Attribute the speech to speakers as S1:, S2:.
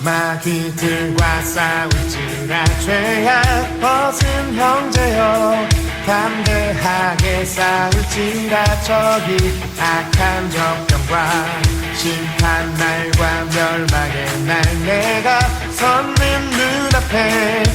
S1: 마귀들과 싸우지라 죄악 벗은 형제여 담대하게 싸우지라. 저기 악한 적병과 심판 날과 멸망의 날 내가 섰는 눈앞에